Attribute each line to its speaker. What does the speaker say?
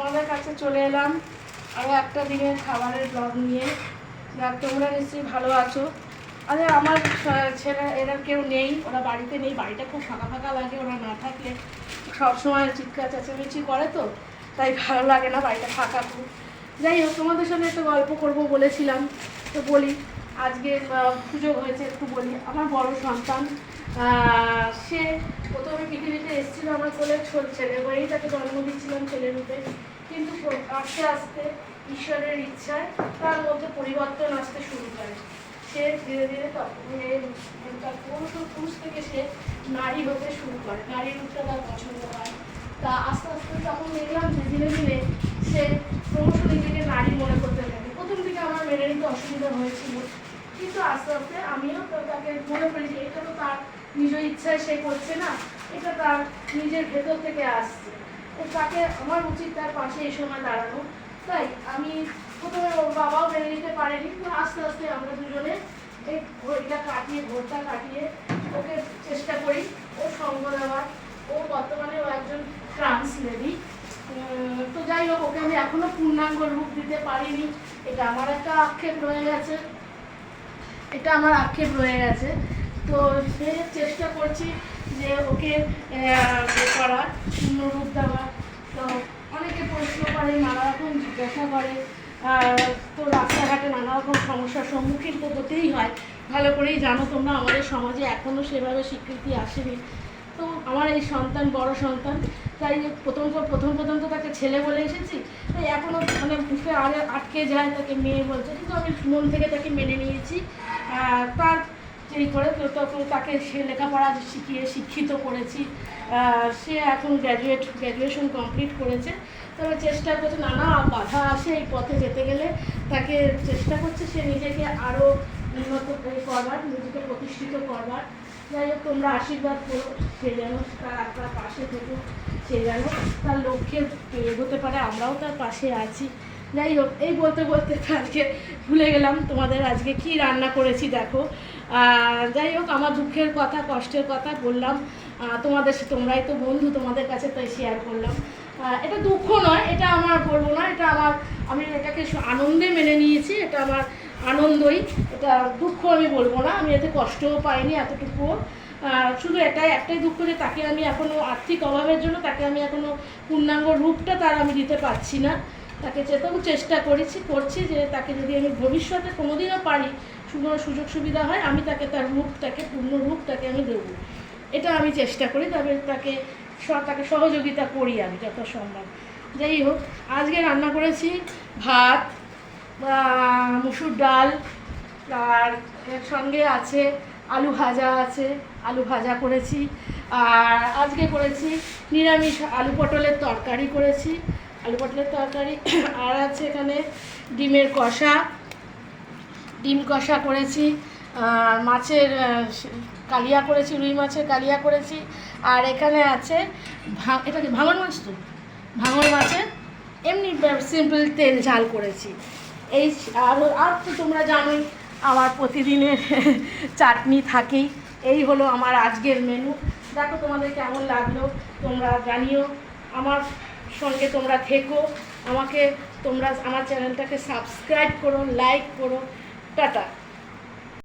Speaker 1: তোমাদের কাছে চলে এলাম। আরও একটা দিনের খাবারের ব্লগ নিয়ে। যাক, তোমরা নিশ্চয়ই ভালো আছো। আরে আমার ছেলে এরা কেউ নেই, ওরা বাড়িতে নেই, বাড়িটা খুব ফাঁকা ফাঁকা লাগে, ওরা না থাকলে সবসময় চিৎকার চেঁচামেচি করে তো, তাই ভালো লাগে না, বাড়িটা ফাঁকা খুব যাই হোক, তোমাদের সঙ্গে একটা গল্প করব বলেছিলাম, তো বলি। আজকে সুযোগ হয়েছে একটু বলি। আমার বড় সন্তান সে প্রথমে পৃথিবীতে এসেছিল আমার কোলে ছোট ছেলে। হয়েই তাকে জন্ম দিচ্ছিলাম ছেলে রূপে। কিন্তু আস্তে আস্তে ঈশ্বরের ইচ্ছায় তার মধ্যে পরিবর্তন আসতে শুরু করে। সে ধীরে ধীরে তার পুরুষ পুরুষ থেকে সে নারী হতে শুরু করে। নারী রূপটা তার পছন্দ হয়। তা আস্তে আস্তে তখন দেখলাম যে ধীরে ধীরে সে ক্রমশ নিজেকে নারী মনে করতে থাকে। প্রথম দিকে আমার মেনে নিতে অসুবিধা হয়েছিল। কিন্তু আস্তে আস্তে আমিও তো তাকে মনে করি যে এটা তো তার নিজ ইচ্ছায় সে করছে না, এটা তার নিজের ভেতর থেকে আসছে। তো তাকে আমার উচিত তার পাশে এই সময় দাঁড়ানো। তাই আমি প্রথমে ওর বাবাও মেনে নিতে পারেনি কিন্তু আস্তে আস্তে আমরা দুজনে এই ঘড়িটা কাটিয়ে ভোরটা কাটিয়ে ওকে চেষ্টা করি ও সঙ্গ দেওয়ার। ও বর্তমানে ও একজন ট্রান্স লেডি তো যাই হোক, ওকে আমি এখনও পূর্ণাঙ্গ রূপ দিতে পারিনি। এটা আমার একটা আক্ষেপ রয়ে গেছে। এটা আমার আক্ষেপ রয়ে গেছে। তো সে চেষ্টা করছি যে ওকে করার পূর্ণ রূপ দেওয়ার। তো অনেকে প্রশ্ন করে নানা রকম জিজ্ঞাসা করে। তো রাস্তাঘাটে নানা রকম সমস্যার সম্মুখীন তো হতেই হয়। ভালো করেই জানো তোমরা, আমাদের সমাজে এখনও সেভাবে স্বীকৃতি আসেনি। তো আমার এই সন্তান, বড় সন্তান, তাই প্রথম প্রথম প্রথম তো তাকে ছেলে বলে এসেছি, তাই এখনও মানে মুখে আরে আটকে যায় তাকে মেয়ে বলছে, কিন্তু আমি মন থেকে তাকে মেনে নিয়েছি। তার যেই করে তখন তাকে সে লেখাপড়া শিখিয়ে শিক্ষিত করেছি। সে এখন গ্র্যাজুয়েট গ্র্যাজুয়েশন কমপ্লিট করেছে। তবে চেষ্টা করছে, নানা বাধা আসে এই পথে যেতে গেলে। তাকে চেষ্টা করছে সে নিজেকে আরও উন্নত করে করবার, নিজেকে প্রতিষ্ঠিত করবার। যাই হোক, তোমরা আশীর্বাদ করো, সে যেন তার আপনার পাশে থেকো সে যেন তার লক্ষ্যে এগোতে পারে। আমরাও তার পাশে আছি। যাই হোক, এই বলতে বলতে আজকে ভুলে গেলাম তোমাদের আজকে কি রান্না করেছি, দেখো। যাই হোক, আমার দুঃখের কথা, কষ্টের কথা বললাম। তোমাদের তোমরাই তো বন্ধু, তোমাদের কাছে তাই শেয়ার করলাম। এটা দুঃখ নয়, এটা আমার বলব না, এটা আমার, আমি এটাকে আনন্দে মেনে নিয়েছি, এটা আমার আনন্দই। এটা দুঃখ আমি বলব না আমি এতে কষ্টও পাইনি এতটুকুও আহ, শুধু এটাই একটাই দুঃখ যে তাকে আমি এখনও আর্থিক অভাবের জন্য তাকে আমি এখনও পূর্ণাঙ্গ রূপটা তার আমি দিতে পারছি না। তাকে যেতেও চেষ্টা করেছি করছি যে তাকে যদি আমি ভবিষ্যতে কোনোদিনও পারি সুন্দর সুযোগ সুবিধা হয় আমি তাকে তার রূপটাকে পূর্ণ রূপটাকে আমি দেবো। এটা আমি চেষ্টা করি তবে তাকে তাকে সহযোগিতা করি আমি যত সম্ভব। যাই হোক আজকে রান্না করেছি ভাত মুসুর ডাল, আর এর সঙ্গে আছে আলু ভাজা আছে, আলু ভাজা করেছি। আর আজকে করেছি নিরামিষ আলু পটলের তরকারি করেছি, আলু পটলের তরকারি। আর আছে এখানে ডিমের কষা। ডিম কষা করেছি মাছের কালিয়া করেছি, রুই মাছের কালিয়া করেছি। আর এখানে আছে এটা কি ভাঙন মাছ তো? ভাঙন মাছের এমনি সিম্পল তেল ঝাল করেছি। এই আর আর তো তোমরা জানোই, আমার প্রতিদিনের চাটনি থাকেই। এই হলো আমার আজকের মেনু দেখো তোমাদের কেমন লাগল, তোমরা জানিও। আমার সঙ্গে তোমরা থেকো। আমাকে তোমরা, আমার চ্যানেলটাকে সাবস্ক্রাইব করো লাইক করো। টাটা।